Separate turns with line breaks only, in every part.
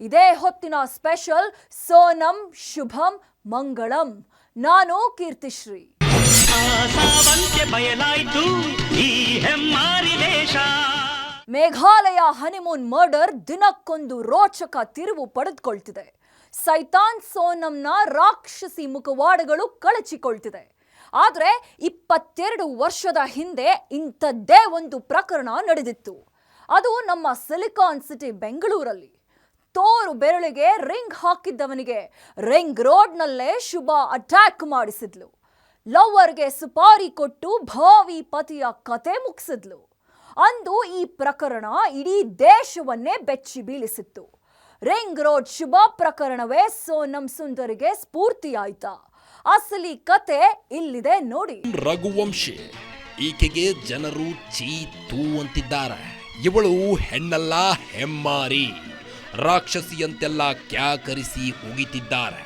ಇದೇ ಹೊತ್ತಿನ ಸ್ಪೆಷಲ್ ಸೋನಂ ಶುಭಂ ಮಂಗಳಂ. ನಾನು ಕೀರ್ತಿಶ್ರೀ.
ಬಯಲಾಯ್ತು ಈ ದೇಶ.
ಮೇಘಾಲಯ ಹನಿಮೂನ್ ಮರ್ಡರ್ ದಿನಕ್ಕೊಂದು ರೋಚಕ ತಿರುವು ಪಡೆದುಕೊಳ್ತಿದೆ. ಸೈತಾನ್ ಸೋನಂನ ರಾಕ್ಷಸಿ ಮುಖವಾಡಗಳು ಕಳಚಿಕೊಳ್ತಿದೆ. ಆದರೆ ಇಪ್ಪತ್ತೆರಡು ವರ್ಷದ ಹಿಂದೆ ಇಂಥದ್ದೇ ಒಂದು ಪ್ರಕರಣ ನಡೆದಿತ್ತು. ಅದು ನಮ್ಮ ಸಿಲಿಕಾನ್ ಸಿಟಿ ಬೆಂಗಳೂರಲ್ಲಿ. ತೋರು ಬೆರಳಿಗೆ ರಿಂಗ್ ಹಾಕಿದ್ದವನಿಗೆ ರಿಂಗ್ ರೋಡ್ನಲ್ಲೇ ಶುಭ ಅಟ್ಯಾಕ್ ಮಾಡಿಸಿದ್ಲು. ಲವ್ವರ್ಗೆ ಸುಪಾರಿ ಕೊಟ್ಟು ಭಾವಿ ಪತಿಯ ಕತೆ ಮುಗಿಸಿದ್ಲು. ಅಂದು ಈ ಪ್ರಕರಣ ಇಡೀ ದೇಶವನ್ನೇ ಬೆಚ್ಚಿ ಬೀಳಿಸಿತ್ತು. ರಿಂಗ್ ರೋಡ್ ಶುಭ ಪ್ರಕರಣವೇ ಸೋನಂ ಸುಂದರಿಗೆ ಸ್ಫೂರ್ತಿಯಾಯ್ತಾ? ಅಸಲಿ ಕತೆ ಇಲ್ಲಿದೆ ನೋಡಿ.
ರಘುವಂಶಿ, ಈಕೆಗೆ ಜನರು ಚೀ ತೂ ಅಂತಿದ್ದಾರೆ. ಇವಳು ಹೆಣ್ಣಲ್ಲ, ಹೆಮ್ಮಾರಿ. ರಾಕ್ಷಸಿಯಂತೆಲ್ಲ ಕ್ಯಾಕರಿಸಿ ಉಗಿತಿದ್ದಾರೆ.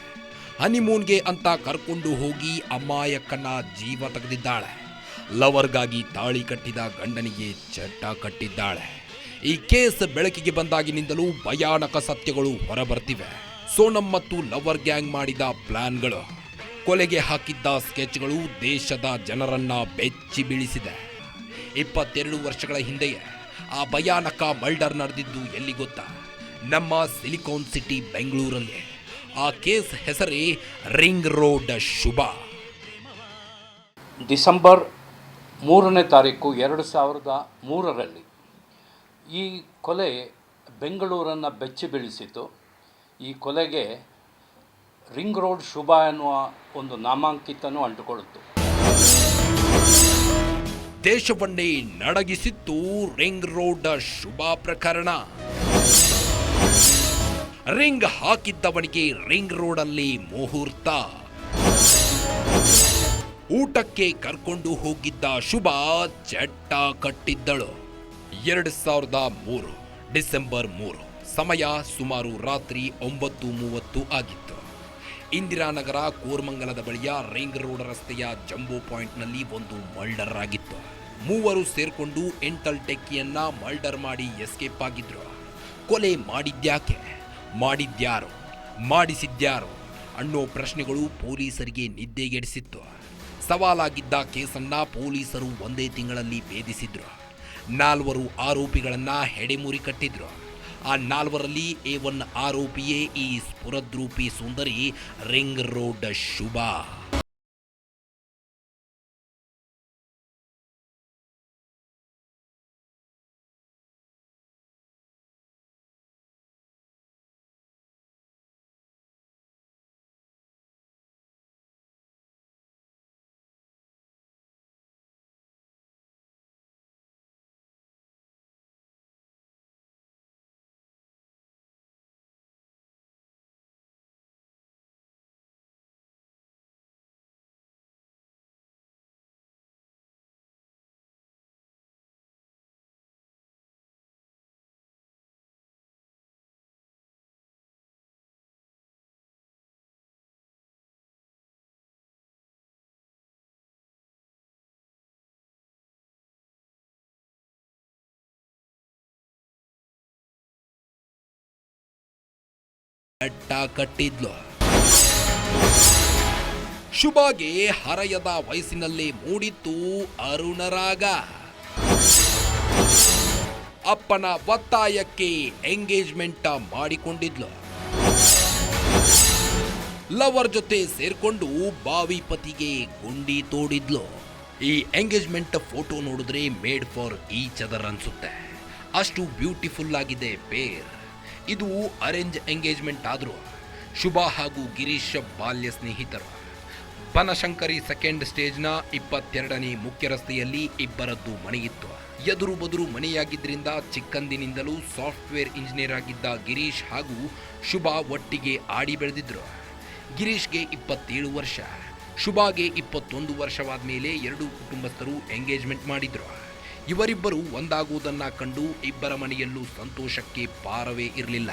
ಹನಿಮೂನ್ಗೆ ಅಂತ ಕರ್ಕೊಂಡು ಹೋಗಿ ಅಮ್ಮಾಯಕ್ಕನ ಜೀವ ತೆಗೆದಿದ್ದಾಳೆ. ಲವರ್ಗಾಗಿ ತಾಳಿ ಕಟ್ಟಿದ ಗಂಡನಿಗೆ ಚಟ್ಟ ಕಟ್ಟಿದ್ದಾಳೆ. ಈ ಕೇಸ್ ಬೆಳಕಿಗೆ ಬಂದಾಗಿನಿಂದಲೂ ಭಯಾನಕ ಸತ್ಯಗಳು ಹೊರಬರ್ತಿವೆ. ಸೋನಮ್ ಮತ್ತು ಲವರ್ ಗ್ಯಾಂಗ್ ಮಾಡಿದ ಪ್ಲಾನ್ಗಳು, ಕೊಲೆಗೆ ಹಾಕಿದ್ದ ಸ್ಕೆಚ್ಗಳು ದೇಶದ ಜನರನ್ನ ಬೆಚ್ಚಿ ಬೀಳಿಸಿದೆ. ಇಪ್ಪತ್ತೆರಡು ವರ್ಷಗಳ ಹಿಂದೆಯೇ ಆ ಭಯಾನಕ ಮಲ್ಡರ್ ನಡೆದಿದ್ದು ಎಲ್ಲಿ ಗೊತ್ತಾ? ನಮ್ಮ ಸಿಲಿಕಾನ್ ಸಿಟಿ ಬೆಂಗಳೂರಲ್ಲಿ. ಆ ಕೇಸ್ ಹೆಸರೇ ರಿಂಗ್ ರೋಡ್ ಶುಭ.
ಡಿಸೆಂಬರ್ ಮೂರನೇ ತಾರೀಕು ಎರಡು ಸಾವಿರದ ಮೂರರಲ್ಲಿ ಈ ಕೊಲೆ ಬೆಂಗಳೂರನ್ನು ಬೆಚ್ಚಿ ಬೀಳಿಸಿತು ಈ ಕೊಲೆಗೆ ರಿಂಗ್ ರೋಡ್ ಶುಭ ಎನ್ನುವ ಒಂದು ನಾಮಾಂಕಿತನೂ ಅಂಟುಕೊಳ್ಳಿತು
ದೇಶವನ್ನೇ ನಡಗಿಸಿತ್ತು ರಿಂಗ್ ರೋಡ್ ಶುಭ ಪ್ರಕರಣ. ರಿಂಗ್ ಹಾಕಿದ್ದವನಿಗೆ ರಿಂಗ್ ರೋಡಲ್ಲಿ ಮುಹೂರ್ತ. ಊಟಕ್ಕೆ ಕರ್ಕೊಂಡು ಹೋಗಿದ್ದ ಶುಭ ಚಟ್ಟ ಕಟ್ಟಿದ್ದಳು. ಎರಡು ಸಾವಿರದ ಮೂರು ಡಿಸೆಂಬರ್ ಮೂರು, ಸಮಯ ಸುಮಾರು ರಾತ್ರಿ ಒಂಬತ್ತು ಮೂವತ್ತು ಆಗಿತ್ತು. ಇಂದಿರಾನಗರ ಕೋರ್ಮಂಗಲದ ಬಳಿಯ ರಿಂಗ್ ರೋಡ್ ರಸ್ತೆಯ ಜಂಬೋ ಪಾಯಿಂಟ್ನಲ್ಲಿ ಒಂದು ಮರ್ಡರ್ ಆಗಿತ್ತು. ಮೂವರು ಸೇರಿಕೊಂಡು ಎಂಟಲ್ ಟೆಕ್ಕಿಯನ್ನ ಮರ್ಡರ್ ಮಾಡಿ ಎಸ್ಕೇಪ್ ಆಗಿದ್ರು. ಕೊಲೆ ಮಾಡಿದ್ಯಾಕೆ? ಮಾಡಿದ್ಯಾರು? ಮಾಡಿಸಿದ್ಯಾರು? ಅನ್ನೋ ಪ್ರಶ್ನೆಗಳು ಪೊಲೀಸರಿಗೆ ನಿದ್ದೆಗೆಡಿಸಿತ್ತು. ಸವಾಲಾಗಿದ್ದ ಕೇಸನ್ನು ಪೊಲೀಸರು ಒಂದೇ ತಿಂಗಳಲ್ಲಿ ಭೇದಿಸಿದ್ರು. ನಾಲ್ವರು ಆರೋಪಿಗಳನ್ನು ಹೆಡೆಮುರಿ ಕಟ್ಟಿದ್ರು. ಆ ನಾಲ್ವರಲ್ಲಿ ಎ ಒನ್ ಆರೋಪಿಯೇ ಈ ಸ್ಫುರದ್ರೂಪಿ ಸುಂದರಿ ರಿಂಗ್ ರೋಡ್ ಶುಭ. ಚಟ್ಟ ಕಟ್ಟಿದ್ಲು. ಶುಭಾಗೆ ಹರಯದ ವಯಸ್ಸಿನಲ್ಲಿ ಮೂಡಿತ್ತು ಅರುಣರಾಗ ಅಪ್ಪನ ಒತ್ತಾಯಕ್ಕೆ ಎಂಗೇಜ್ಮೆಂಟ್ ಮಾಡಿಕೊಂಡಿದ್ಲು. ಲವರ್ ಜೊತೆ ಸೇರ್ಕೊಂಡು ಬಾವಿ ಪತಿಗೆ ಗುಂಡಿ ತೋಡಿದ್ಲು. ಈ ಎಂಗೇಜ್ಮೆಂಟ್ ಫೋಟೋ ನೋಡಿದ್ರೆ ಮೇಡ್ ಫಾರ್ ಈಚ್ ಅದರ್ ಅನ್ಸುತ್ತೆ. ಅಷ್ಟು ಬ್ಯೂಟಿಫುಲ್ ಆಗಿದೆ ಪೇರ್. ಇದು ಅರೇಂಜ್ ಎಂಗೇಜ್ಮೆಂಟ್ ಆದರೂ ಶುಭ ಹಾಗೂ ಗಿರೀಶ್ ಬಾಲ್ಯ ಸ್ನೇಹಿತರು. ಬನಶಂಕರಿ ಸೆಕೆಂಡ್ ಸ್ಟೇಜ್ನ ಇಪ್ಪತ್ತೆರಡನೇ ಮುಖ್ಯ ರಸ್ತೆಯಲ್ಲಿ ಇಬ್ಬರದ್ದು ಮನೆಯಿತ್ತು. ಎದುರು ಬದುರು ಮನೆಯಾಗಿದ್ದರಿಂದ ಚಿಕ್ಕಂದಿನಿಂದಲೂ ಸಾಫ್ಟ್ವೇರ್ ಇಂಜಿನಿಯರ್ ಆಗಿದ್ದ ಗಿರೀಶ್ ಹಾಗೂ ಶುಭಾ ಒಟ್ಟಿಗೆ ಆಡಿ ಬೆಳೆದಿದ್ದರು ಗಿರೀಶ್ಗೆ ಇಪ್ಪತ್ತೇಳು ವರ್ಷ, ಶುಭಾಗೆ ಇಪ್ಪತ್ತೊಂದು ವರ್ಷವಾದ ಮೇಲೆ ಎರಡೂ ಕುಟುಂಬಸ್ಥರು ಎಂಗೇಜ್ಮೆಂಟ್ ಮಾಡಿದ್ರು. ಇವರಿಬ್ಬರು ಒಂದಾಗುವುದನ್ನು ಕಂಡು ಇಬ್ಬರ ಮನೆಯಲ್ಲೂ ಸಂತೋಷಕ್ಕೆ ಪಾರವೇ ಇರಲಿಲ್ಲ.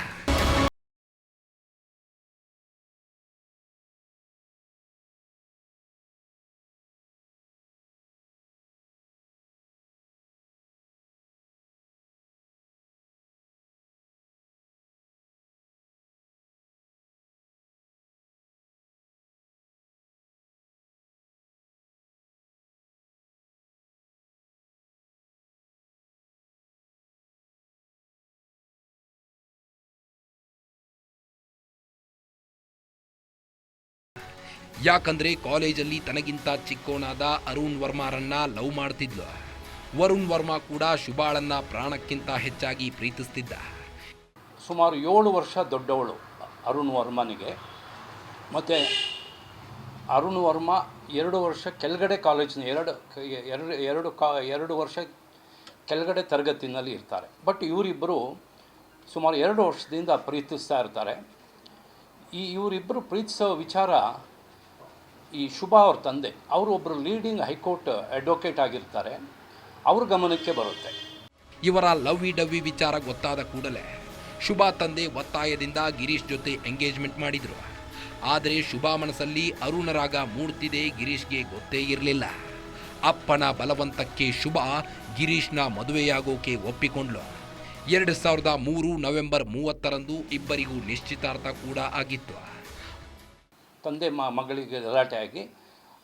ಯಾಕಂದ್ರೆ ಕಾಲೇಜಲ್ಲಿ ತನಗಿಂತ ಚಿಕ್ಕೋನಾದ ಅರುಣ್ ವರ್ಮಾರನ್ನ ಲವ್ ಮಾಡ್ತಿದ್ಲು. ವರುಣ್ ವರ್ಮಾ ಕೂಡ ಶುಭಾಳನ್ನ ಪ್ರಾಣಕ್ಕಿಂತ ಹೆಚ್ಚಾಗಿ ಪ್ರೀತಿಸ್ತಿದ್ದ.
ಸುಮಾರು ಏಳು ವರ್ಷ ದೊಡ್ಡವಳು ಅರುಣ್ ವರ್ಮನಿಗೆ. ಮತ್ತು ಅರುಣ್ ವರ್ಮ ಎರಡು ವರ್ಷ ಕೆಳಗಡೆ ಕಾಲೇಜಿನ ಎರಡು ಎರಡು ಎರಡು ಕಾ, ಎರಡು ವರ್ಷ ಕೆಳಗಡೆ ತರಗತಿನಲ್ಲಿ ಇರ್ತಾರೆ. ಬಟ್ ಇವರಿಬ್ಬರು ಸುಮಾರು ಎರಡು ವರ್ಷದಿಂದ ಪ್ರೀತಿಸ್ತಾ ಇರ್ತಾರೆ. ಈ ಇವರಿಬ್ಬರು ಪ್ರೀತಿಸೋ ವಿಚಾರ ಈ ಶುಭಾ ಅವ್ರ ತಂದೆ, ಅವರು ಒಬ್ಬರು ಲೀಡಿಂಗ್ ಹೈಕೋರ್ಟ್ ಅಡ್ವೊಕೇಟ್ ಆಗಿರ್ತಾರೆ. ಅವ್ರ ಗಮನಕ್ಕೆ ಬರುತ್ತೆ.
ಇವರ ಲವ್ವಿ ಡವ್ವಿ ವಿಚಾರ ಗೊತ್ತಾದ ಕೂಡಲೇ ಶುಭಾ ತಂದೆ ಒತ್ತಾಯದಿಂದ ಗಿರೀಶ್ ಜೊತೆ ಎಂಗೇಜ್ಮೆಂಟ್ ಮಾಡಿದರು. ಆದರೆ ಶುಭಾ ಮನಸ್ಸಲ್ಲಿ ಅರುಣರಾಗ ಮೂಡ್ತಿದೆ ಗಿರೀಶ್ಗೆ ಗೊತ್ತೇ ಇರಲಿಲ್ಲ. ಅಪ್ಪನ ಬಲವಂತಕ್ಕೆ ಶುಭಾ ಗಿರೀಶ್ನ ಮದುವೆಯಾಗೋಕೆ ಒಪ್ಪಿಕೊಂಡ್ಲು. ಎರಡು ಸಾವಿರದ ಮೂರು ನವೆಂಬರ್ ಮೂವತ್ತರಂದು ಇಬ್ಬರಿಗೂ ನಿಶ್ಚಿತಾರ್ಥ ಕೂಡ ಆಗಿತ್ತು.
ತಂದೆ ಮ ಮಗಳಿಗೆ ಗಲಾಟೆ ಆಗಿ,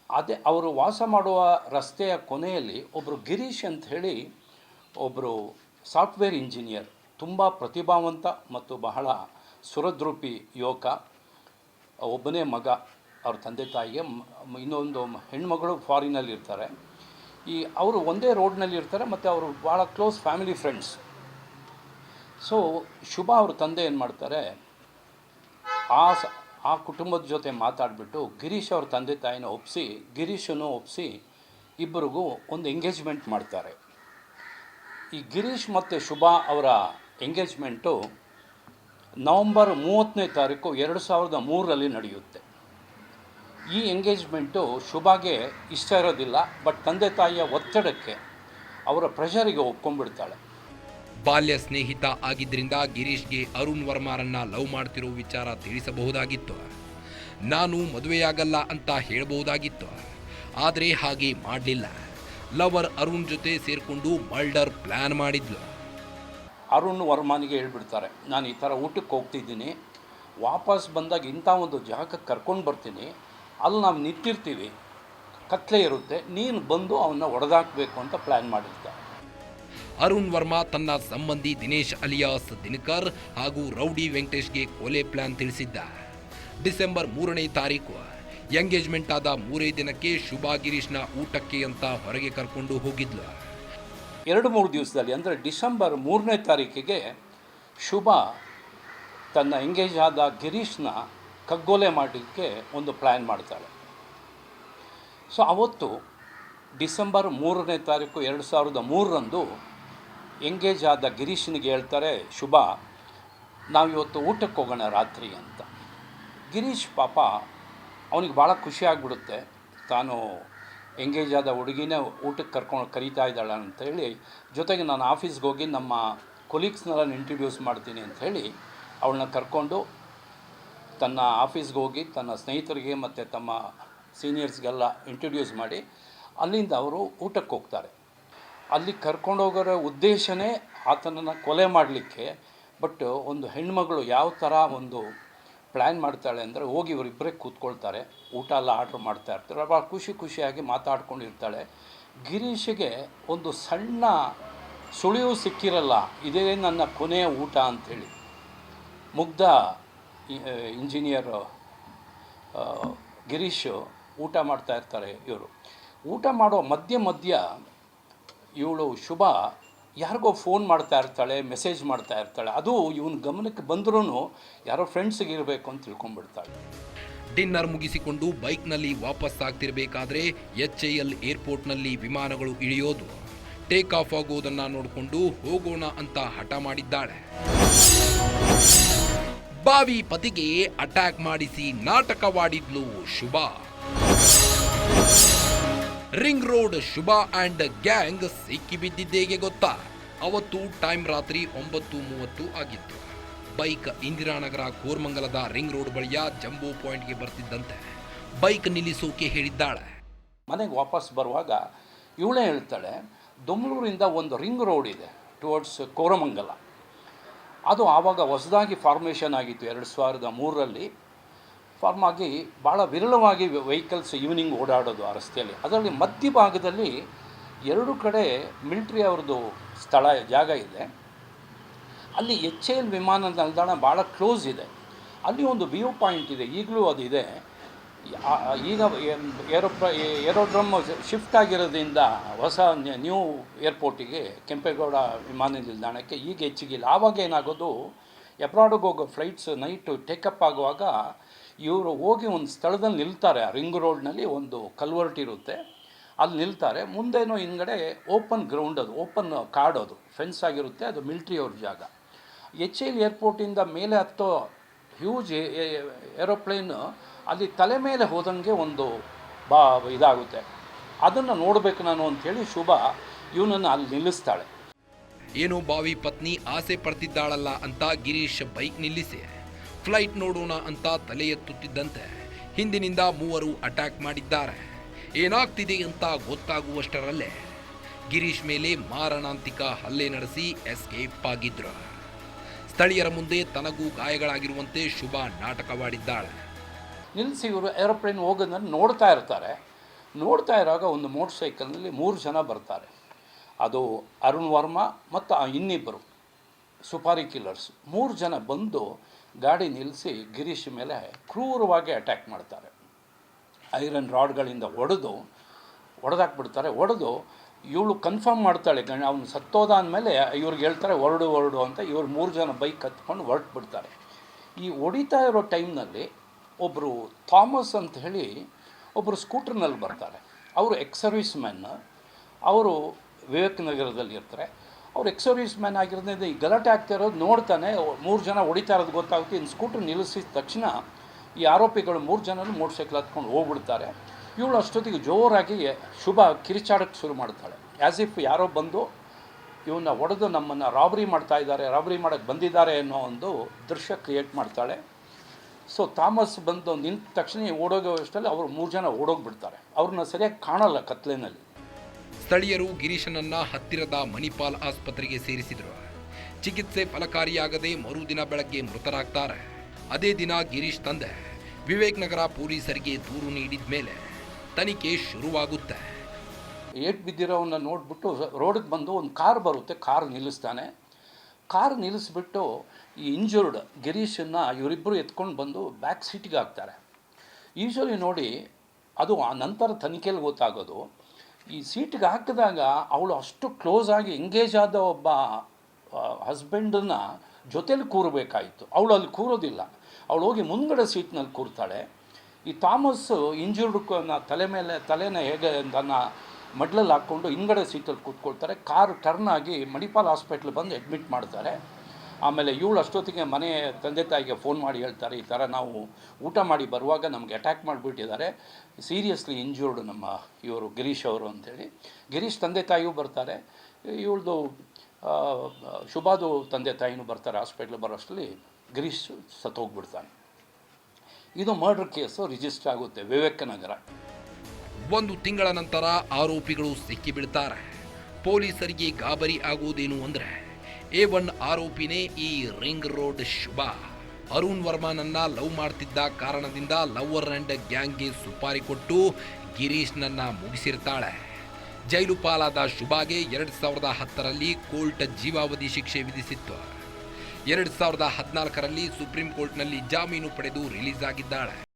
ಅದೇ ಅವರು ವಾಸ ಮಾಡುವ ರಸ್ತೆಯ ಕೊನೆಯಲ್ಲಿ ಒಬ್ಬರು ಗಿರೀಶ್ ಅಂತ ಹೇಳಿ ಒಬ್ಬರು ಸಾಫ್ಟ್ವೇರ್ ಇಂಜಿನಿಯರ್, ತುಂಬ ಪ್ರತಿಭಾವಂತ ಮತ್ತು ಬಹಳ ಸುರದ್ರೂಪಿ ಯುವಕ, ಒಬ್ಬನೇ ಮಗ, ಅವ್ರ ತಂದೆ ತಾಯಿಗೆ ಇನ್ನೊಂದು ಹೆಣ್ಮಗಳು ಫಾರಿನಲ್ಲಿರ್ತಾರೆ ಈ ಅವರು ಒಂದೇ ರೋಡ್ನಲ್ಲಿ ಇರ್ತಾರೆ ಮತ್ತು ಅವರು ಭಾಳ close family friends so Shubha ಅವ್ರ ತಂದೆ ಏನು ಮಾಡ್ತಾರೆ, ಆ ಆ ಕುಟುಂಬದ ಜೊತೆ ಮಾತಾಡಿಬಿಟ್ಟು ಗಿರೀಶ್ ಅವ್ರ ತಂದೆ ತಾಯಿನ ಒಪ್ಪಿಸಿ ಗಿರೀಶನ್ನು ಒಪ್ಪಿಸಿ ಇಬ್ಬರಿಗೂ ಒಂದು ಎಂಗೇಜ್ಮೆಂಟ್ ಮಾಡ್ತಾರೆ. ಈ ಗಿರೀಶ್ ಮತ್ತು ಶುಭಾ ಅವರ ಎಂಗೇಜ್ಮೆಂಟು ನವಂಬರ್ ಮೂವತ್ತನೇ ತಾರೀಕು ಎರಡು ಸಾವಿರದ ಮೂರರಲ್ಲಿ ನಡೆಯುತ್ತೆ. ಈ ಎಂಗೇಜ್ಮೆಂಟು ಶುಭಾಗೆ ಇಷ್ಟ ಇರೋದಿಲ್ಲ ಬಟ್ ತಂದೆ ತಾಯಿಯ ಒತ್ತಡಕ್ಕೆ ಅವರ ಪ್ರೆಷರಿಗೆ ಒಪ್ಕೊಂಡ್ಬಿಡ್ತಾಳೆ.
ಬಾಲ್ಯ ಸ್ನೇಹಿತ ಆಗಿದ್ದರಿಂದ ಗಿರೀಶ್ಗೆ ಅರುಣ್ ವರ್ಮಾರನ್ನ ಲವ್ ಮಾಡ್ತಿರೋ ವಿಚಾರ ತಿಳಿಸಬಹುದಾಗಿತ್ತು. ನಾನು ಮದುವೆಯಾಗಲ್ಲ ಅಂತ ಹೇಳಬಹುದಾಗಿತ್ತು. ಆದರೆ ಹಾಗೆ ಮಾಡಲಿಲ್ಲ. ಲವರ್ ಅರುಣ್ ಜೊತೆ ಸೇರಿಕೊಂಡು ಮರ್ಡರ್ ಪ್ಲ್ಯಾನ್ ಮಾಡಿದ್ಲು.
ಅರುಣ್ ವರ್ಮಾನಿಗೆ ಹೇಳ್ಬಿಡ್ತಾರೆ, ನಾನು ಈ ಥರ ಊಟಕ್ಕೆ ಹೋಗ್ತಿದ್ದೀನಿ. ವಾಪಸ್ ಬಂದಾಗ ಇಂಥ ಒಂದು ಜಾಗಕ್ಕೆ ಕರ್ಕೊಂಡು ಬರ್ತೀನಿ. ಅಲ್ಲಿ ನಾವು ನಿಂತಿರ್ತೀವಿ. ಕತ್ಲೆ ಇರುತ್ತೆ. ನೀನು ಬಂದು ಅವನ್ನ ಹೊಡೆದಾಕಬೇಕು ಅಂತ ಪ್ಲ್ಯಾನ್ ಮಾಡಿರ್ತಾರೆ
ಅರುಣ್ ವರ್ಮಾ, ತನ್ನ ಸಂಬಂಧಿ ದಿನೇಶ್ ಅಲಿಯಾಸ್ ದಿನಕರ್ ಹಾಗೂ ರೌಡಿ ವೆಂಕಟೇಶ್ಗೆ ಕೊಲೆ ಪ್ಲಾನ್ ತಿಳಿಸಿದ್ದ. ಡಿಸೆಂಬರ್ ಮೂರನೇ ತಾರೀಕು, ಎಂಗೇಜ್ಮೆಂಟ್ ಆದ ಮೂರೇ ದಿನಕ್ಕೆ ಶುಭಾ ಗಿರೀಶ್ನ ಊಟಕ್ಕೆ ಅಂತ ಹೊರಗೆ ಕರ್ಕೊಂಡು ಹೋಗಿದ್ಲು.
ಎರಡು ಮೂರು ದಿವಸದಲ್ಲಿ, ಅಂದರೆ ಡಿಸೆಂಬರ್ ಮೂರನೇ ತಾರೀಕಿಗೆ ಶುಭಾ ತನ್ನ ಎಂಗೇಜ್ ಆದ ಗಿರೀಶ್ನ ಕಗ್ಗೊಲೆ ಮಾಡಲಿಕ್ಕೆ ಒಂದು ಪ್ಲ್ಯಾನ್ ಮಾಡ್ತಾಳೆ. ಸೊ, ಅವತ್ತು ಡಿಸೆಂಬರ್ ಮೂರನೇ ತಾರೀಕು ಎರಡು ಸಾವಿರದ ಮೂರರಂದು ಎಂಗೇಜ್ ಆದ ಗಿರೀಶನಿಗೆ ಹೇಳ್ತಾರೆ, ಶುಭ ನಾವು ಇವತ್ತು ಊಟಕ್ಕೆ ಹೋಗೋಣ ರಾತ್ರಿ ಅಂತ. ಗಿರೀಶ್ ಪಾಪ ಅವನಿಗೆ ಭಾಳ ಖುಷಿ ಆಗಿಬಿಡುತ್ತೆ. ತಾನು ಎಂಗೇಜ್ ಆದ ಹುಡುಗಿನೇ ಊಟಕ್ಕೆ ಕರ್ಕೊಂಡು ಕರೀತಾ ಇದ್ದಾಳೆ ಅಂತೇಳಿ ಜೊತೆಗೆ ನಾನು ಆಫೀಸ್ಗೆ ಹೋಗಿ ನಮ್ಮ ಕೊಲೀಗ್ಸ್ನೆಲ್ಲ ಇಂಟ್ರಡ್ಯೂಸ್ ಮಾಡ್ತೀನಿ ಅಂತ ಹೇಳಿ ಅವಳನ್ನ ಕರ್ಕೊಂಡು ತನ್ನ ಆಫೀಸ್ಗೆ ಹೋಗಿ ತನ್ನ ಸ್ನೇಹಿತರಿಗೆ ಮತ್ತು ತಮ್ಮ ಸೀನಿಯರ್ಸ್ಗೆಲ್ಲ ಇಂಟ್ರಡ್ಯೂಸ್ ಮಾಡಿ ಅಲ್ಲಿಂದ ಅವರು ಊಟಕ್ಕೆ ಹೋಗ್ತಾರೆ. ಅಲ್ಲಿ ಕರ್ಕೊಂಡೋಗೋರ ಉದ್ದೇಶನೇ ಆತನನ್ನು ಕೊಲೆ ಮಾಡಲಿಕ್ಕೆ, ಬಟ್ ಒಂದು ಹೆಣ್ಮಗಳು ಯಾವ ಥರ ಒಂದು ಪ್ಲ್ಯಾನ್ ಮಾಡ್ತಾಳೆ ಅಂದರೆ ಹೋಗಿ ಇವರಿಬ್ಬರೇ ಕೂತ್ಕೊಳ್ತಾರೆ, ಊಟ ಎಲ್ಲ ಆರ್ಡ್ರ್ ಮಾಡ್ತಾ ಇರ್ತಾರೆ ಭಾಳ ಖುಷಿ ಖುಷಿಯಾಗಿ ಮಾತಾಡ್ಕೊಂಡಿರ್ತಾಳೆ. ಗಿರೀಶಿಗೆ ಒಂದು ಸಣ್ಣ ಸುಳಿವು ಸಿಕ್ಕಿರಲ್ಲ, ಇದೇ ನನ್ನ ಕೊನೆಯ ಊಟ ಅಂಥೇಳಿ. ಮುಗ್ಧ ಇಂಜಿನಿಯರ್ ಗಿರೀಶ್ ಊಟ ಮಾಡ್ತಾ ಇರ್ತಾರೆ ಇವರು. ಊಟ ಮಾಡೋ ಮಧ್ಯ ಮಧ್ಯ ಇವಳು ಶುಭ ಯಾರಿಗೋ ಫೋನ್ ಮಾಡ್ತಾ ಇರ್ತಾಳೆ, ಮೆಸೇಜ್ ಮಾಡ್ತಾ ಇರ್ತಾಳೆ, ಅದು ಇವನ ಗಮನಕ್ಕೆ ಬಂದ್ರೂ ಯಾರೋ ಫ್ರೆಂಡ್ಸ್ಗೆ ಇರಬೇಕು ಅಂತ ತಿಳ್ಕೊಂಡ್ಬಿಡ್ತಾಳೆ.
ಡಿನ್ನರ್ ಮುಗಿಸಿಕೊಂಡು ಬೈಕ್ನಲ್ಲಿ ವಾಪಸ್ ಆಗ್ತಿರಬೇಕಾದ್ರೆ ಎಚ್ ಎ ಎಲ್ ಏರ್ಪೋರ್ಟ್ನಲ್ಲಿ ವಿಮಾನಗಳು ಇಳಿಯೋದು. ಟೇಕ್ ಆಫ್ ಆಗೋದನ್ನು ನೋಡಿಕೊಂಡು ಹೋಗೋಣ ಅಂತ ಹಠ ಮಾಡಿದ್ದಾಳೆ. ಬಾವಿ ಪತಿಗೆ ಅಟ್ಯಾಕ್ ಮಾಡಿಸಿ ನಾಟಕವಾಡಿದ್ಲು Shubha. Ring road Shubha and gang ಸಿಕ್ಕಿಬಿದ್ದಿದ್ದೇಗೆ ಗೊತ್ತಾ? ಅವತ್ತು ಟೈಮ್ ರಾತ್ರಿ ಒಂಬತ್ತು ಮೂವತ್ತು ಆಗಿತ್ತು. ಬೈಕ್ ಇಂದಿರಾನಗರ ಕೋರ್ಮಂಗಲದ ರಿಂಗ್ ರೋಡ್ ಬಳಿಯ ಜಂಬೋ ಪಾಯಿಂಟ್ಗೆ ಬರ್ತಿದ್ದಂತೆ. ಬೈಕ್ ನಿಲ್ಲಿಸೋಕೆ ಹೇಳಿದ್ದಾಳೆ.
ಮನೆಗೆ ವಾಪಸ್ ಬರುವಾಗ ಇವಳೇ ಹೇಳ್ತಾಳೆ ದೊಮ್ಲೂರಿಂದ ಒಂದು ರಿಂಗ್ ರೋಡ್ ಇದೆ ಟುವರ್ಡ್ಸ್ ಕೋರಮಂಗಲ. ಅದು ಆವಾಗ ಹೊಸದಾಗಿ ಫಾರ್ಮೇಷನ್ ಆಗಿತ್ತು, ಎರಡು ಸಾವಿರದ ಮೂರರಲ್ಲಿ. ಫಾರ್ಮ್ ಆಗಿ ಭಾಳ ವಿರಳವಾಗಿ ವೆಹಿಕಲ್ಸ್ ಈವ್ನಿಂಗ್ ಓಡಾಡೋದು ಆ ರಸ್ತೆಯಲ್ಲಿ ಅದರಲ್ಲಿ ಮಧ್ಯಭಾಗದಲ್ಲಿ ಎರಡು ಕಡೆ ಮಿಲ್ಟ್ರಿ ಅವ್ರದ್ದು ಸ್ಥಳ, ಜಾಗ ಇದೆ. ಅಲ್ಲಿ ಎಚ್ ಎಲ್ ವಿಮಾನ ನಿಲ್ದಾಣ ಭಾಳ ಕ್ಲೋಸ್ ಇದೆ. ಅಲ್ಲಿ ಒಂದು ವ್ಯೂ ಪಾಯಿಂಟ್ ಇದೆ. ಈಗಲೂ ಅದಿದೆ ಇದೆ. ಈಗ ಏರೋ ಏರೋಡ್ರಮ್ ಶಿಫ್ಟ್ ಆಗಿರೋದ್ರಿಂದ ಹೊಸ ನ್ಯೂ- ನ್ಯೂ ಏರ್ಪೋರ್ಟಿಗೆ ಕೆಂಪೇಗೌಡ ವಿಮಾನ ನಿಲ್ದಾಣಕ್ಕೆ ಈಗ ಹೆಚ್ಚಿಗಿಲ್ಲ. ಆವಾಗ ಏನಾಗೋದು ಎಬ್ರಾಡಿಗೆ ಹೋಗೋ ಫ್ಲೈಟ್ಸ್ ನೈಟು ಟೇಕಪ್ ಆಗುವಾಗ ಇವರು ಹೋಗಿ ಒಂದು ಸ್ಥಳದಲ್ಲಿ ನಿಲ್ತಾರೆ, ಆ ರಿಂಗ್ ರೋಡ್ನಲ್ಲಿ ಒಂದು ಕಲ್ವರ್ಟ್ ಇರುತ್ತೆ. ಅಲ್ಲಿ ನಿಲ್ತಾರೆ. ಮುಂದೇನೋ ಹಿಂದ್ಗಡೆ ಓಪನ್ ಗ್ರೌಂಡ್ ಅದು, ಓಪನ್ ಕಾರ್ಡ್ ಅದು, ಫೆನ್ಸ್ ಆಗಿರುತ್ತೆ, ಅದು ಮಿಲ್ಟ್ರಿ ಅವ್ರ ಜಾಗ. ಎಚ್ ಎಲ್ ಏರ್ಪೋರ್ಟಿಂದ ಮೇಲೆ ಹತ್ತೋ ಹ್ಯೂಜ್ ಏರೋಪ್ಲೇನ್ ಅಲ್ಲಿ ತಲೆ ಮೇಲೆ ಹೋದಂಗೆ ಒಂದು ಬಾ, ಇದಾಗುತ್ತೆ. ಅದನ್ನು ನೋಡಬೇಕು ನಾನು ಅಂಥೇಳಿ ಶುಭ ಇವನನ್ನು ಅಲ್ಲಿ ನಿಲ್ಲಿಸ್ತಾಳೆ.
ಏನು ಬಾವಿ ಪತ್ನಿ ಆಸೆ ಪಡ್ತಿದ್ದಾಳಲ್ಲ ಅಂತ ಗಿರೀಶ್ ಬೈಕ್ ನಿಲ್ಲಿಸಿ. ಫ್ಲೈಟ್ ನೋಡೋಣ ಅಂತ ತಲೆ ಎತ್ತುತ್ತಿದ್ದಂತೆ ಹಿಂದಿನಿಂದ ಮೂವರು ಅಟ್ಯಾಕ್ ಮಾಡಿದ್ದಾರೆ. ಏನಾಗ್ತಿದೆ ಅಂತ ಗೊತ್ತಾಗುವಷ್ಟರಲ್ಲೇ ಗಿರೀಶ್ ಮೇಲೆ ಮಾರಣಾಂತಿಕ ಹಲ್ಲೆ ನಡೆಸಿ ಎಸ್ಕೇಪ್ ಆಗಿದ್ರು. ಸ್ಥಳೀಯರ ಮುಂದೆ ತನಗೂ ಗಾಯಗಳಾಗಿರುವಂತೆ ಶುಭ ನಾಟಕವಾಡಿದ್ದಾಳೆ.
ನಿಲ್ಲಿಸಿ ಇವರು ಏರೋಪ್ಲೇನ್ ಹೋಗೋದನ್ನು ನೋಡ್ತಾ ಇರ್ತಾರೆ. ನೋಡ್ತಾ ಇರುವಾಗ ಒಂದು ಮೋಟರ್ ಸೈಕಲ್ನಲ್ಲಿ ಮೂರು ಜನ ಬರ್ತಾರೆ. ಅದು ಅರುಣ್ ವರ್ಮಾ ಮತ್ತು ಆ ಇನ್ನಿಬ್ಬರು ಸುಪಾರಿ ಕಿಲ್ಲರ್ಸ್. ಮೂರು ಜನ ಬಂದು ಗಾಡಿ ನಿಲ್ಲಿಸಿ ಗಿರೀಶ್ ಮೇಲೆ ಕ್ರೂರವಾಗಿ ಅಟ್ಯಾಕ್ ಮಾಡ್ತಾರೆ. ಐರನ್ ರಾಡ್ಗಳಿಂದ ಹೊಡೆದು ಹೊಡೆದಾಕ್ಬಿಡ್ತಾರೆ ಹೊಡೆದು ಇವಳು ಕನ್ಫರ್ಮ್ ಮಾಡ್ತಾಳೆ, ಗಣ ಅವನು ಸತ್ತೋದ ಅಂದಮೇಲೆ ಇವ್ರಿಗೆ ಹೇಳ್ತಾರೆ, ಹೊರಡು ಹೊರಡು ಅಂತ ಇವ್ರು ಮೂರು ಜನ ಬೈಕ್ ಹತ್ಕೊಂಡು ಹೊರಟ್ಬಿಡ್ತಾರೆ. ಈ ಹೊಡಿತಾ ಇರೋ ಟೈಮ್ನಲ್ಲಿ ಒಬ್ಬರು ಥಾಮಸ್ ಅಂತ ಹೇಳಿ ಒಬ್ಬರು ಸ್ಕೂಟರ್ನಲ್ಲಿ ಬರ್ತಾರೆ. ಅವರು ಎಕ್ಸ್ ಸರ್ವಿಸ್ ಮ್ಯಾನ್ ಅವರು ವಿವೇಕ್ ನಗರದಲ್ಲಿ ಇರ್ತಾರೆ ಅವ್ರು ಎಕ್ಸೋರಿಸ್ ಮ್ಯಾನ್ ಆಗಿರೋದ್ರಿಂದ ಈ ಗಲಾಟೆ ಆಗ್ತಾ ಇರೋದು ನೋಡ್ತಾನೆ ಮೂರು ಜನ ಹೊಡಿತಾ ಇರೋದು ಗೊತ್ತಾಗುತ್ತೆ. ಇನ್ನು ಸ್ಕೂಟ್ರ್ ನಿಲ್ಲಿಸಿದ ತಕ್ಷಣ ಈ ಆರೋಪಿಗಳು ಮೂರು ಜನರು ಮೋಟರ್ ಸೈಕಲ್ ಹತ್ಕೊಂಡು ಹೋಗ್ಬಿಡ್ತಾರೆ. ಇವಳು ಅಷ್ಟೊತ್ತಿಗೆ ಜೋರಾಗಿ ಶುಭ ಕಿರಿಚಾಡಕ್ಕೆ ಶುರು ಮಾಡ್ತಾಳೆ. ಆ್ಯಸ್ ಇಫ್ ಯಾರೋ ಬಂದು ಇವನ್ನ ಒಡೆದು ನಮ್ಮನ್ನು ರಾಬರಿ ಮಾಡ್ತಾ ಇದ್ದಾರೆ, ರಾಬರಿ ಮಾಡೋಕ್ಕೆ ಬಂದಿದ್ದಾರೆ ಅನ್ನೋ ಒಂದು ದೃಶ್ಯ ಕ್ರಿಯೇಟ್ ಮಾಡ್ತಾಳೆ. ಸೊ ಥಾಮಸ್ ಬಂದು ನಿಂತ ತಕ್ಷಣ ಓಡೋಗೋ ಅಷ್ಟರಲ್ಲಿ ಅವರು ಮೂರು ಜನ ಓಡೋಗ್ಬಿಡ್ತಾರೆ. ಅವ್ರನ್ನ ಸರಿಯಾಗಿ ಕಾಣಲ್ಲ ಕತ್ಲೆನಲ್ಲಿ.
ಸ್ಥಳೀಯರು ಗಿರೀಶನನ್ನು ಹತ್ತಿರದ ಮಣಿಪಾಲ್ ಆಸ್ಪತ್ರೆಗೆ ಸೇರಿಸಿದರು. ಚಿಕಿತ್ಸೆ ಫಲಕಾರಿಯಾಗದೆ ಮರುದಿನ ಬೆಳಗ್ಗೆ ಮೃತರಾಗ್ತಾರೆ. ಅದೇ ದಿನ ಗಿರೀಶ್ ತಂದೆ ವಿವೇಕ್ ನಗರ ಪೊಲೀಸರಿಗೆ ದೂರು ನೀಡಿದ ಮೇಲೆ ತನಿಖೆ ಶುರುವಾಗುತ್ತೆ.
ಏಟ್ ಬಿದ್ದಿರೋವನ್ನ ನೋಡಿಬಿಟ್ಟು ರೋಡಿಗೆ ಬಂದು ಒಂದು ಕಾರ್ ಬರುತ್ತೆ, ಕಾರ್ ನಿಲ್ಲಿಸ್ತಾನೆ. ಕಾರ್ ನಿಲ್ಲಿಸ್ಬಿಟ್ಟು ಈ ಇಂಜುರ್ಡ್ ಗಿರೀಶನ್ನು ಇವರಿಬ್ಬರು ಎತ್ಕೊಂಡು ಬಂದು ಬ್ಯಾಕ್ ಸೀಟಿಗೆ ಹಾಕ್ತಾರೆ. ಯೂಶ್ವಲಿ ನೋಡಿ ಅದು ಆ ನಂತರ ತನಿಖೆಯಲ್ಲಿ ಗೊತ್ತಾಗೋದು ಈ ಸೀಟಿಗೆ ಹಾಕಿದಾಗ ಅವಳು ಅಷ್ಟು ಕ್ಲೋಸ್ ಆಗಿ ಎಂಗೇಜ್ ಆದ ಒಬ್ಬ ಹಸ್ಬೆಂಡನ್ನ ಜೊತೇಲಿ ಕೂರಬೇಕಾಯಿತು. ಅವಳು ಅಲ್ಲಿ ಕೂರೋದಿಲ್ಲ. ಅವಳು ಹೋಗಿ ಮುಂದ್ಗಡೆ ಸೀಟ್ನಲ್ಲಿ ಕೂರ್ತಾಳೆ. ಈ ಥಾಮಸ್ ಇಂಜೂರ್ಡ್ ತಲೆ ಮೇಲೆ, ತಲೆನ ಹೇಗೆ ತನ್ನ ಮಡ್ಲಲ್ಲಿ ಹಾಕ್ಕೊಂಡು ಹಿಂದ್ಗಡೆ ಸೀಟಲ್ಲಿ ಕೂತ್ಕೊಳ್ತಾರೆ. ಕಾರ್ ಟರ್ನ್ ಆಗಿ ಮಣಿಪಾಲ್ ಹಾಸ್ಪಿಟ್ಲ್ ಬಂದು ಅಡ್ಮಿಟ್ ಮಾಡ್ತಾರೆ. ಆಮೇಲೆ ಇವಳು ಅಷ್ಟೊತ್ತಿಗೆ ಮನೆ ತಂದೆ ತಾಯಿಗೆ ಫೋನ್ ಮಾಡಿ ಹೇಳ್ತಾರೆ, ಈ ಥರ ನಾವು ಊಟ ಮಾಡಿ ಬರುವಾಗ ನಮಗೆ ಅಟ್ಯಾಕ್ ಮಾಡಿಬಿಟ್ಟಿದ್ದಾರೆ. ಸೀರಿಯಸ್ಲಿ ಇಂಜೂರ್ಡ್ ನಮ್ಮ ಇವರು ಗಿರೀಶ್ ಅವರು ಅಂತೇಳಿ. ಗಿರೀಶ್ ತಂದೆ ತಾಯಿಯೂ ಬರ್ತಾರೆ. ಇವಳದು ಶುಭಾದು ತಂದೆ ತಾಯಿನೂ ಬರ್ತಾರೆ ಹಾಸ್ಪಿಟ್ಲ್ ಬರೋಷ್ಟರಲ್ಲಿ. ಗಿರೀಶ್ ಸತ್ತೋಗ್ಬಿಡ್ತಾನೆ ಇದು ಮರ್ಡರ್ ಕೇಸು ರಿಜಿಸ್ಟರ್ ಆಗುತ್ತೆ ವಿವೇಕನಗರ
ಒಂದು ತಿಂಗಳ ನಂತರ ಆರೋಪಿಗಳು ಸಿಕ್ಕಿಬಿಡ್ತಾರೆ. ಪೊಲೀಸರಿಗೆ ಗಾಬರಿ ಆಗುವುದೇನು ಅಂದರೆ ಎ ಒನ್ ಆರೋಪಿನೇ ಈ ರಿಂಗ್ ರೋಡ್ ಶುಭ. ಅರುಣ್ ವರ್ಮನನ್ನ ಲವ್ ಮಾಡ್ತಿದ್ದ ಕಾರಣದಿಂದ ಲವರ್ ಅಂಡ್ ಗ್ಯಾಂಗ್ಗೆ ಸುಪಾರಿ ಕೊಟ್ಟು ಗಿರೀಶ್ನನ್ನ ಮುಗಿಸಿರ್ತಾಳೆ. ಜೈಲು ಪಾಲಾದ ಶುಭಾಗೆ ಎರಡು ಸಾವಿರದ ಹತ್ತರಲ್ಲಿ ಕೋರ್ಟ್ ಜೀವಾವಧಿ ಶಿಕ್ಷೆ ವಿಧಿಸಿತ್ತು. ಎರಡು ಸಾವಿರದ ಹದಿನಾಲ್ಕರಲ್ಲಿ ಸುಪ್ರೀಂ ಕೋರ್ಟ್ನಲ್ಲಿ ಜಾಮೀನು ಪಡೆದು ರಿಲೀಸ್ ಆಗಿದ್ದಾಳೆ.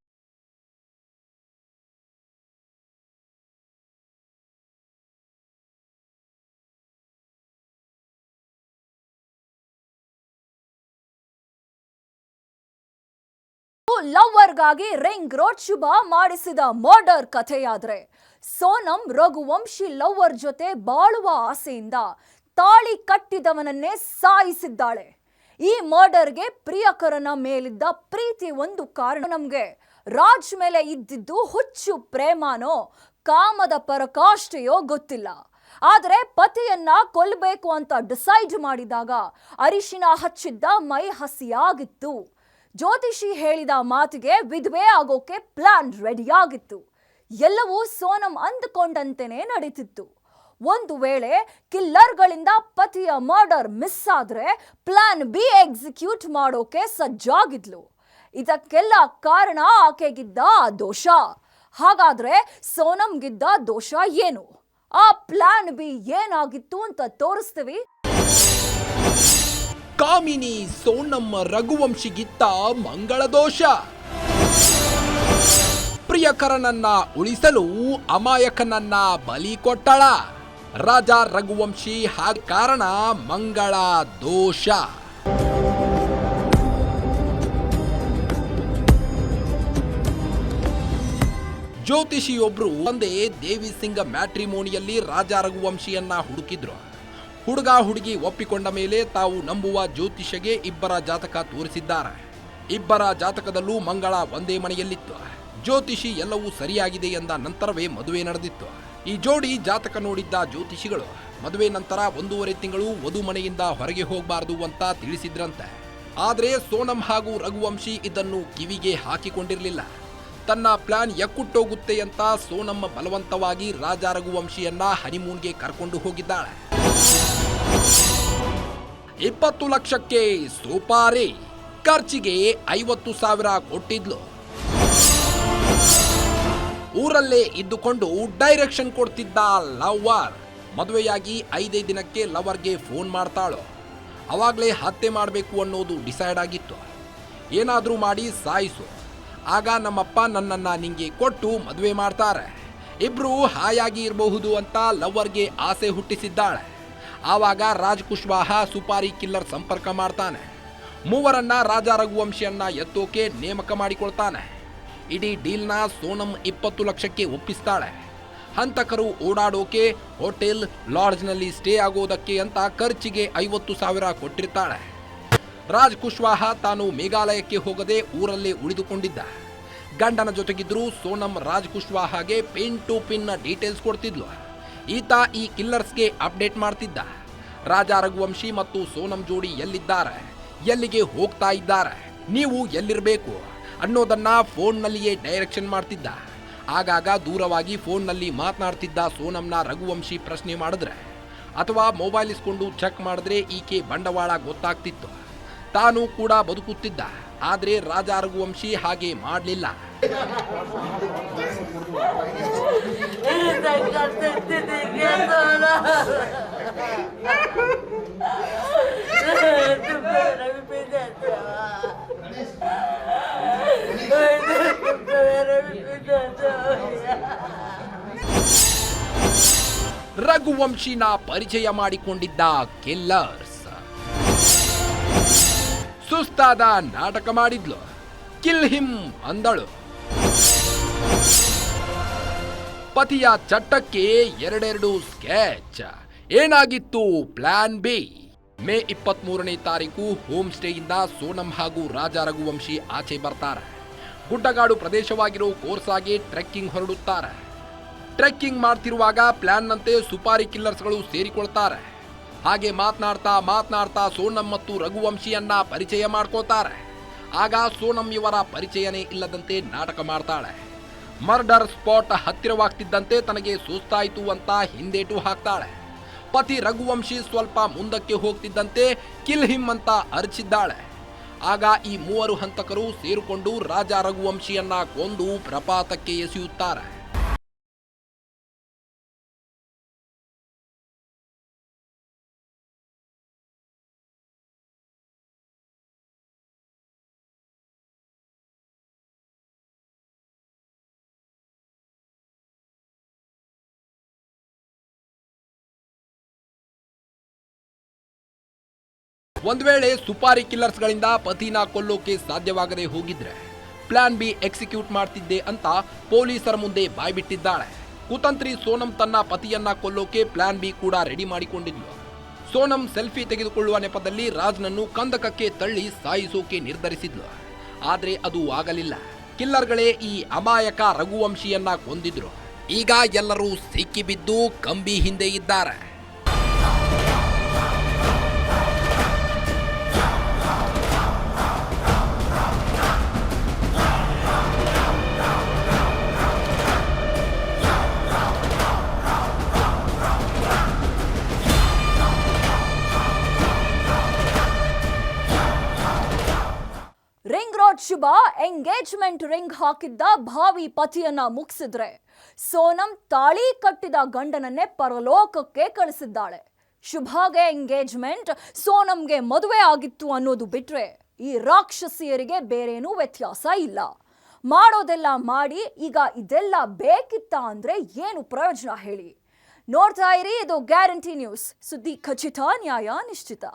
ಲವ್ವರ್ಗಾಗಿ ರಿಂಗ್ ರೋಡ್ ಶುಭ ಮಾಡಿಸಿದ ಮರ್ಡರ್ ಕಥೆಯಾದ್ರೆ. ಸೋನಂ ರಘುವಂಶಿ ಲವ್ವರ್ ಜೊತೆ ಬಾಳುವ ಆಸೆಯಿಂದ ತಾಳಿ ಕಟ್ಟಿದವನನ್ನೇ ಸಾಯಿಸಿದ್ದಾಳೆ. ಈ ಮರ್ಡರ್ಗೆ ಪ್ರಿಯಕರನ ಮೇಲಿದ್ದ ಪ್ರೀತಿ ಒಂದು ಕಾರಣ. ನಮಗೆ ರಾಜ್ ಮೇಲೆ ಇದ್ದಿದ್ದು ಹುಚ್ಚು ಪ್ರೇಮನೋ ಕಾಮದ ಪರಕಾಷ್ಠೆಯೋ ಗೊತ್ತಿಲ್ಲ. ಆದರೆ ಪತಿಯನ್ನ ಕೊಲ್ಲಬೇಕು ಅಂತ ಡಿಸೈಡ್ ಮಾಡಿದಾಗ ಅರಿಶಿನ ಹಚ್ಚಿದ್ದ ಮೈ ಹಸಿಯಾಗಿತ್ತು. ಜ್ಯೋತಿಷಿ ಹೇಳಿದ ಮಾತಿಗೆ ವಿಧವೆ ಆಗೋಕೆ ಪ್ಲಾನ್ ರೆಡಿಯಾಗಿತ್ತು. ಎಲ್ಲವೂ ಸೋನಂ ಅಂದುಕೊಂಡಂತೆಯೇ ನಡೀತಿತ್ತು. ಒಂದು ವೇಳೆ ಕಿಲ್ಲರ್ಗಳಿಂದ ಪತಿಯ ಮರ್ಡರ್ ಮಿಸ್ ಆದರೆ ಪ್ಲಾನ್ ಬಿ ಎಕ್ಸಿಕ್ಯೂಟ್ ಮಾಡೋಕೆ ಸಜ್ಜಾಗಿದ್ಲು. ಇದಕ್ಕೆಲ್ಲ ಕಾರಣ ಆಕೆಗಿದ್ದ ದೋಷ. ಹಾಗಾದ್ರೆ ಸೋನಂಗಿದ್ದ ದೋಷ ಏನು? ಆ ಪ್ಲಾನ್ ಬಿ ಏನಾಗಿತ್ತು ಅಂತ ತೋರಿಸ್ತೀವಿ.
ಕಾಮಿನಿ ಸೋನಮ್ಮ ರಘುವಂಶಿಗಿತ್ತ ಮಂಗಳ ದೋಷ. ಪ್ರಿಯಕರನನ್ನ ಉಳಿಸಲು ಅಮಾಯಕನನ್ನ ಬಲಿ ಕೊಟ್ಟಳ. ರಾಜ ರಘುವಂಶಿ ಹಾಗ ಕಾರಣ ಮಂಗಳ ದೋಷ. ಜ್ಯೋತಿಷಿಯೊಬ್ರು ಒಂದೇ ದೇವಿ ಸಿಂಗ ಮ್ಯಾಟ್ರಿಮೋನಿಯಲ್ಲಿ ರಾಜ ರಘುವಂಶಿಯನ್ನ ಹುಡುಕಿದ್ರು. ಹುಡುಗ ಹುಡುಗಿ ಒಪ್ಪಿಕೊಂಡ ಮೇಲೆ ತಾವು ನಂಬುವ ಜ್ಯೋತಿಷಗೆ ಇಬ್ಬರ ಜಾತಕ ತೋರಿಸಿದ್ದಾರೆ. ಇಬ್ಬರ ಜಾತಕದಲ್ಲೂ ಮಂಗಳ ಒಂದೇ ಮನೆಯಲ್ಲಿತ್ತು. ಜ್ಯೋತಿಷಿ ಎಲ್ಲವೂ ಸರಿಯಾಗಿದೆ ಎಂದ ನಂತರವೇ ಮದುವೆ ನಡೆದಿತ್ತು. ಈ ಜೋಡಿ ಜಾತಕ ನೋಡಿದ್ದ ಜ್ಯೋತಿಷಿಗಳು, ಮದುವೆ ನಂತರ ಒಂದೂವರೆ ತಿಂಗಳು ವಧು ಮನೆಯಿಂದ ಹೊರಗೆ ಹೋಗಬಾರದು ಅಂತ ತಿಳಿಸಿದ್ರಂತೆ. ಆದರೆ ಸೋನಂ ಹಾಗೂ ರಘುವಂಶಿ ಇದನ್ನು ಕಿವಿಗೆ ಹಾಕಿಕೊಂಡಿರಲಿಲ್ಲ. ತನ್ನ ಪ್ಲಾನ್ ಎಕ್ಕುಟ್ಟೋಗುತ್ತೆ ಅಂತ ಸೋನಮ್ಮ ಬಲವಂತವಾಗಿ ರಾಜ ರಘುವಂಶಿಯನ್ನ ಹನಿಮೂನ್ಗೆ ಕರ್ಕೊಂಡು ಹೋಗಿದ್ದಾಳೆ. ಇಪ್ಪತ್ತು ಲಕ್ಷಕ್ಕೆ ಸೋಪಾರಿ. ಖರ್ಚಿಗೆ ಐವತ್ತು ಸಾವಿರ ಕೊಟ್ಟಿದ್ಲು. ಊರಲ್ಲೇ ಇದ್ದುಕೊಂಡು ಡೈರೆಕ್ಷನ್ ಕೊಡ್ತಿದ್ದ ಲವರ್ ಮದುವೆಯಾಗಿ ಐದೇ ದಿನಕ್ಕೆ ಲವರ್ಗೆ ಫೋನ್ ಮಾಡ್ತಾಳು. ಅವಾಗಲೇ ಹತ್ಯೆ ಮಾಡಬೇಕು ಅನ್ನೋದು ಡಿಸೈಡ್ ಆಗಿತ್ತು. ಏನಾದರೂ ಮಾಡಿ ಸಾಯಿಸು. ಆಗ ನಮ್ಮಪ್ಪ ನನ್ನನ್ನು ನಿಂಗೆ ಕೊಟ್ಟು ಮದುವೆ ಮಾಡ್ತಾರೆ. ಇಬ್ರು ಹಾಯಾಗಿ ಇರಬಹುದು ಅಂತ ಲವ್ವರ್ಗೆ ಆಸೆ ಹುಟ್ಟಿಸಿದ್ದಾಳೆ. ಆವಾಗ ರಾಜ್ ಕುಶ್ವಾಹ ಸುಪಾರಿ ಕಿಲ್ಲರ್ ಸಂಪರ್ಕ ಮಾಡ್ತಾನೆ. ಮೂವರನ್ನ ರಾಜ ರಘುವಂಶಿಯನ್ನ ಎತ್ತೋಕೆ ನೇಮಕ ಮಾಡಿಕೊಳ್ತಾನೆ. ಇಡೀ ಡೀಲ್ನ ಸೋನಂ ಇಪ್ಪತ್ತು ಲಕ್ಷಕ್ಕೆ ಒಪ್ಪಿಸ್ತಾಳೆ. ಹಂತಕರು ಓಡಾಡೋಕೆ, ಹೋಟೆಲ್, ಲಾಡ್ಜ್ನಲ್ಲಿ ಸ್ಟೇ ಆಗೋದಕ್ಕೆ ಅಂತ ಖರ್ಚಿಗೆ ಐವತ್ತು ಸಾವಿರ ಕೊಟ್ಟಿರ್ತಾಳೆ. ರಾಜ್ ಕುಶ್ವಾಹ ತಾನು ಮೇಘಾಲಯಕ್ಕೆ ಹೋಗದೆ ಊರಲ್ಲೇ ಉಳಿದುಕೊಂಡಿದ್ದ. ಗಂಡನ ಜೊತೆಗಿದ್ರು ಸೋನಂ ರಾಜ್ ಕುಶ್ವಾಹಾಗೆ ಪಿನ್ ಟು ಪಿನ್ ಡೀಟೇಲ್ಸ್ ಕೊಡ್ತಿದ್ಲು. ಈತ ಈ ಕಿಲ್ಲರ್ಸ್ಗೆ ಅಪ್ಡೇಟ್ ಮಾಡ್ತಿದ್ದ. ರಾಜ ರಘುವಂಶಿ ಮತ್ತು ಸೋನಂ ಜೋಡಿ ಎಲ್ಲಿದ್ದಾರೆ? ಎಲ್ಲಿಗೆ ಹೋಗ್ತಾ ಇದ್ದಾರೆ? ನೀವು ಎಲ್ಲಿರಬೇಕು? ಅನ್ನೋದನ್ನ ಫೋನ್ನಲ್ಲಿಯೇ ಡೈರೆಕ್ಷನ್ ಮಾಡ್ತಿದ್ದ. ಆಗಾಗ ದೂರವಾಗಿ ಫೋನ್ನಲ್ಲಿ ಮಾತನಾಡ್ತಿದ್ದ ಸೋನಂನ ರಘುವಂಶಿ ಪ್ರಶ್ನೆ ಮಾಡಿದ್ರೆ, ಅಥವಾ ಮೊಬೈಲ್ ಇಸ್ಕೊಂಡು ಚೆಕ್ ಮಾಡಿದ್ರೆ ಈಕೆ ಬಂಡವಾಳ ಗೊತ್ತಾಗ್ತಿತ್ತು. ತಾನು ಕೂಡ ಬದುಕುತ್ತಿದ್ದ. ಆದ್ರೆ ರಾಜ ರಘುವಂಶಿ ಹಾಗೆ ಮಾಡಲಿಲ್ಲ. ರಘುವಂಶಿನ ಪರಿಚಯ ಮಾಡಿಕೊಂಡಿದ್ದ ಕಿಲ್ಲರ್ಸ್ ಸುಸ್ತಾದ ನಾಟಕ ಮಾಡಿದ್ಲು. ಕಿಲ್ ಹಿಮ್ ಅಂದಳು. ಪತಿಯ ಚಟ್ಟಕ್ಕೆ ಎರಡೆರಡು ಸ್ಕೆಚ್. ಏನಾಗಿತ್ತು ಪ್ಲಾನ್ ಬಿ? ಮೇ ಇಪ್ಪತ್ತ್ ಮೂರನೇ ತಾರೀಕು ಹೋಮ್ ಸ್ಟೇಯಿಂದ ಸೋನಂ ಹಾಗೂ ರಾಜ ರಘುವಂಶಿ ಆಚೆ ಬರ್ತಾರೆ. ಗುಡ್ಡಗಾಡು ಪ್ರದೇಶವಾಗಿರೋ ಕೋರ್ಸಾಗಿ ಟ್ರೆಕ್ಕಿಂಗ್ ಹೊರಡುತ್ತಾರೆ. ಟ್ರೆಕ್ಕಿಂಗ್ ಮಾಡ್ತಿರುವಾಗ ಪ್ಲಾನ್ನಂತೆ ಸುಪಾರಿ ಕಿಲ್ಲರ್ಸ್ಗಳು ಸೇರಿಕೊಳ್ತಾರೆ. ಹಾಗೆ ಮಾತನಾಡ್ತಾ ಮಾತನಾಡ್ತಾ ಸೋನಂ ಮತ್ತು ರಘುವಂಶಿಯನ್ನ ಪರಿಚಯ ಮಾಡ್ಕೋತಾರೆ. ಆಗ ಸೋನಂ ಇವರ ಪರಿಚಯನೇ ಇಲ್ಲದಂತೆ ನಾಟಕ ಮಾಡ್ತಾಳೆ. ಮರ್ಡರ್ ಸ್ಪಾಟ್ ಹತ್ತಿರವಾಗ್ತಿದ್ದಂತೆ ತನಗೆ ಸುಸ್ತಾಯಿತು ಅಂತ ಹಿಂದೇಟು ಹಾಕ್ತಾಳೆ. ಪತಿ ರಘುವಂಶಿ ಸ್ವಲ್ಪ ಮುಂದಕ್ಕೆ ಹೋಗ್ತಿದ್ದಂತೆ ಕಿಲ್ ಹಿಮ್ ಅಂತ ಅರಚಿದ್ದಾಳೆ. ಆಗ ಈ ಮೂವರು ಹಂತಕರು ಸೇರಿಕೊಂಡು ರಾಜ ರಘುವಂಶಿಯನ್ನ ಕೊಂದು ಪ್ರಪಾತಕ್ಕೆ ಎಸೆಯುತ್ತಾರೆ. ಒಂದ್ ವೇಳೆ ಸುಪಾರಿ ಕಿಲ್ಲರ್ಸ್ಗಳಿಂದ ಪತಿನ ಕೊಲ್ಲೋಕೆ ಸಾಧ್ಯವಾಗದೆ ಹೋಗಿದ್ರೆ ಪ್ಲಾನ್ ಬಿ ಎಕ್ಸಿಕ್ಯೂಟ್ ಮಾಡ್ತಿದ್ದೆ ಅಂತ ಪೊಲೀಸರ ಮುಂದೆ ಬಾಯ್ಬಿಟ್ಟಿದ್ದಾಳೆ. ಕುತಂತ್ರಿ ಸೋನಂ ತನ್ನ ಪತಿಯನ್ನ ಕೊಲ್ಲೋಕೆ ಪ್ಲಾನ್ ಬಿ ಕೂಡ ರೆಡಿ ಮಾಡಿಕೊಂಡಿದ್ಲು. ಸೋನಂ ಸೆಲ್ಫಿ ತೆಗೆದುಕೊಳ್ಳುವ ನೆಪದಲ್ಲಿ ರಾಜ್ನನ್ನು ಕಂದಕಕ್ಕೆ ತಳ್ಳಿ ಸಾಯಿಸೋಕೆ ನಿರ್ಧರಿಸಿದ್ಲು. ಆದರೆ ಅದು ಆಗಲಿಲ್ಲ. ಕಿಲ್ಲರ್ಗಳೇ ಈ ಅಮಾಯಕ ರಘುವಂಶಿಯನ್ನ ಕೊಂದಿದ್ರು. ಈಗ ಎಲ್ಲರೂ ಸಿಕ್ಕಿಬಿದ್ದು ಕಂಬಿ ಹಿಂದೆ ಇದ್ದಾರೆ.
Ring road Shubha engagement ring ಹಾಕಿದ್ದ ಭಾವಿ ಪತಿಯನ್ನ ಮುಗಿಸಿದ್ರೆ. ಸೋನಂ ತಾಳಿ ಕಟ್ಟಿದ ಗಂಡನನ್ನೇ ಪರಲೋಕಕ್ಕೆ ಕಳಿಸಿದ್ದಾಳೆ. ಶುಭಾಗೆ ಎಂಗೇಜ್ಮೆಂಟ್ ಸೋನಂಗೆ ಮದುವೆ ಆಗಿತ್ತು ಅನ್ನೋದು ಬಿಟ್ರೆ ಈ ರಾಕ್ಷಸಿಯರಿಗೆ ಬೇರೇನೂ ವ್ಯತ್ಯಾಸ ಇಲ್ಲ. ಮಾಡೋದೆಲ್ಲ ಮಾಡಿ, ಈಗ ಇದೆಲ್ಲ ಬೇಕಿತ್ತ ಅಂದ್ರೆ ಏನು ಪ್ರಯೋಜನ ಹೇಳಿ. ನೋಡ್ತಾ ಇರಿ, ಇದು ಗ್ಯಾರಂಟಿ ನ್ಯೂಸ್. ಸುದ್ದಿ ಖಚಿತ, ನ್ಯಾಯ ನಿಶ್ಚಿತ.